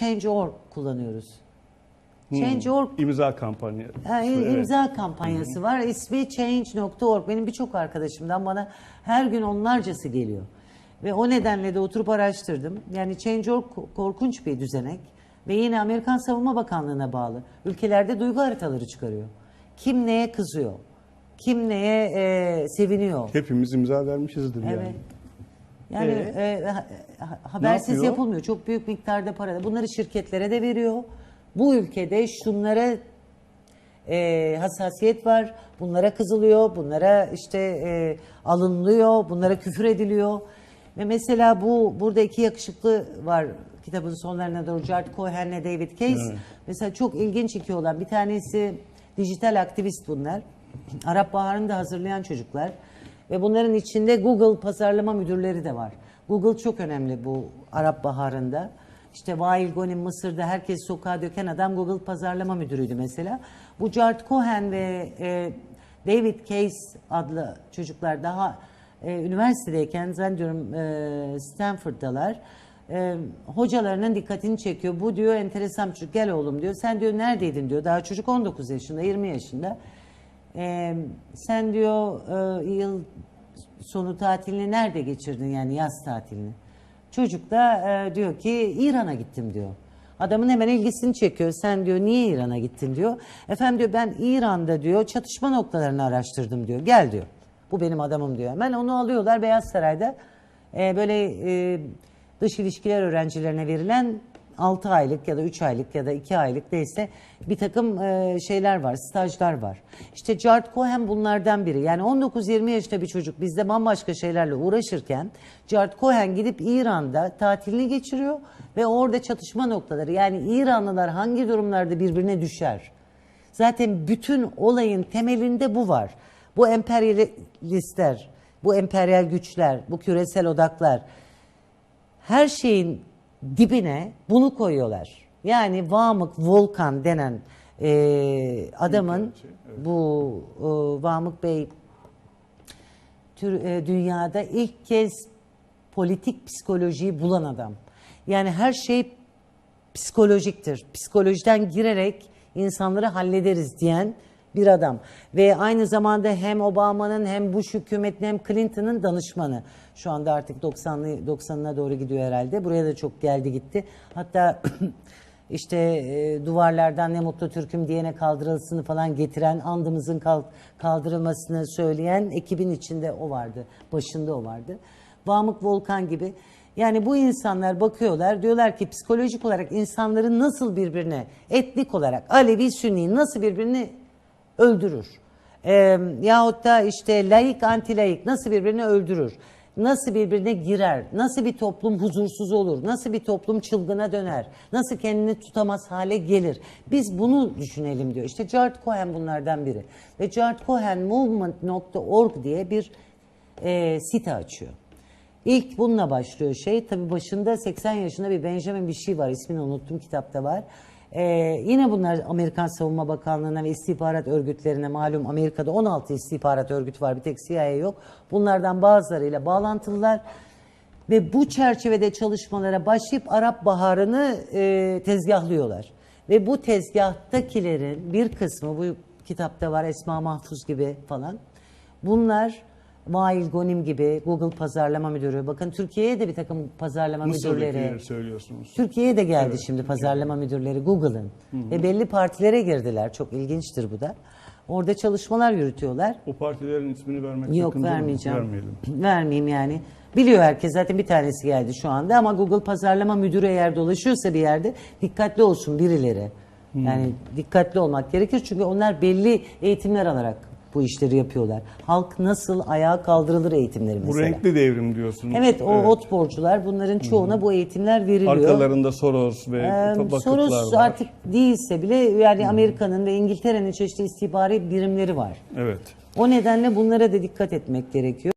Change.org kullanıyoruz. Change.org İmza kampanya. Ha, im- Evet. imza kampanyası var. İsmi change.org. Benim birçok arkadaşımdan bana her gün onlarcası geliyor. Ve o nedenle de oturup araştırdım. Yani Change.org ko- korkunç bir düzenek. Ve yine Amerikan Savunma Bakanlığı'na bağlı. Ülkelerde duygu haritaları çıkarıyor. Kim neye kızıyor? Kim neye e, seviniyor? Hepimiz imza vermişizdir. Evet. Yani Ee? e, ha- ha- habersiz yapıyor? yapılmıyor. Çok büyük miktarda para. Bunları şirketlere de veriyor. Bu ülkede şunlara e, hassasiyet var. Bunlara kızılıyor. Bunlara işte e, alınılıyor. Bunlara küfür ediliyor. Ve mesela bu burada iki yakışıklı var kitabın sonlarına doğru. Jared Cohen'le David Case. Mesela çok ilginç iki olan. Bir tanesi dijital aktivist bunlar. Arap Baharı'nı da hazırlayan çocuklar. Ve bunların içinde Google pazarlama müdürleri de var. Google çok önemli bu Arap Baharı'nda. İşte Vail Gonim Mısır'da herkes sokağa döken adam Google pazarlama müdürüydü mesela. Bu Jared Cohen ve e, David Case adlı çocuklar daha e, üniversitedeyken zannediyorum e, Stanford'dalar. E, hocalarının dikkatini çekiyor. Bu diyor enteresan çocuk gel oğlum diyor. Sen diyor neredeydin diyor. Daha çocuk 19 yaşında 20 yaşında. E, sen diyor e, yıl sonu tatilini nerede geçirdin yani yaz tatilini? Çocuk da e, diyor ki İran'a gittim diyor. Adamın hemen ilgisini çekiyor. Sen diyor niye İran'a gittin diyor. Efendim diyor ben İran'da diyor çatışma noktalarını araştırdım diyor. Gel diyor. Bu benim adamım diyor. Hemen onu alıyorlar Beyaz Saray'da. E, böyle e, dış ilişkiler öğrencilerine verilen 6 aylık ya da 3 aylık ya da 2 aylık neyse bir takım e, şeyler var, stajlar var. İşte Jared Cohen bunlardan biri. Yani 19-20 yaşında bir çocuk bizde bambaşka şeylerle uğraşırken Jared Cohen gidip İran'da tatilini geçiriyor ve orada çatışma noktaları yani İranlılar hangi durumlarda birbirine düşer? Zaten bütün olayın temelinde bu var. Bu emperyalistler, bu emperyal güçler, bu küresel odaklar her şeyin dibine bunu koyuyorlar. Yani Vamık Volkan denen e, adamın bu e, Vamık Bey tür, e, dünyada ilk kez politik psikolojiyi bulan adam. Yani her şey psikolojiktir. Psikolojiden girerek insanları hallederiz diyen bir adam. Ve aynı zamanda hem Obama'nın hem Bush hükümetinin hem Clinton'ın danışmanı. Şu anda artık 90'lı 90'ına doğru gidiyor herhalde. Buraya da çok geldi gitti. Hatta işte e, duvarlardan ne mutlu Türk'üm diyene kaldırılsını falan getiren, andımızın kal- kaldırılmasını söyleyen ekibin içinde o vardı. Başında o vardı. Vamık Volkan gibi. Yani bu insanlar bakıyorlar diyorlar ki psikolojik olarak insanların nasıl birbirine etnik olarak Alevi Sünni nasıl birbirini öldürür. Ee, yahut da işte laik anti laik nasıl birbirini öldürür. Nasıl birbirine girer, nasıl bir toplum huzursuz olur, nasıl bir toplum çılgına döner, nasıl kendini tutamaz hale gelir. Biz bunu düşünelim diyor. İşte Jared Cohen bunlardan biri. Ve Jared Cohen Movement.org diye bir e, site açıyor. İlk bununla başlıyor şey. Tabii başında 80 yaşında bir Benjamin bir şey var. İsmini unuttum kitapta var. Ee, yine bunlar Amerikan Savunma Bakanlığı'na ve istihbarat örgütlerine malum Amerika'da 16 istihbarat örgütü var. Bir tek CIA yok. Bunlardan bazılarıyla bağlantılılar. Ve bu çerçevede çalışmalara başlayıp Arap Baharı'nı e, tezgahlıyorlar. Ve bu tezgahtakilerin bir kısmı bu kitapta var Esma Mahfuz gibi falan. Bunlar Vail Gonim gibi Google pazarlama müdürü. Bakın Türkiye'ye de bir takım pazarlama müdürleri. Mısır'dakileri söylüyorsunuz. Türkiye'ye de geldi şimdi pazarlama müdürleri Google'ın. Ve belli partilere girdiler. Çok ilginçtir bu da. Orada çalışmalar yürütüyorlar. O partilerin ismini vermek Yok vermeyeceğim. Vermeyelim. Vermeyeyim yani. Biliyor herkes zaten bir tanesi geldi şu anda ama Google pazarlama müdürü eğer dolaşıyorsa bir yerde dikkatli olsun birileri. Yani dikkatli olmak gerekir çünkü onlar belli eğitimler alarak bu işleri yapıyorlar. Halk nasıl ayağa kaldırılır eğitimleri Bu mesela. renkli devrim diyorsunuz. Evet o ot borcular bunların çoğuna bu eğitimler veriliyor. Arkalarında Soros ve Ee, vakıflar Soros var. artık değilse bile yani Amerika'nın ve İngiltere'nin çeşitli istihbari birimleri var. Evet. O nedenle bunlara da dikkat etmek gerekiyor.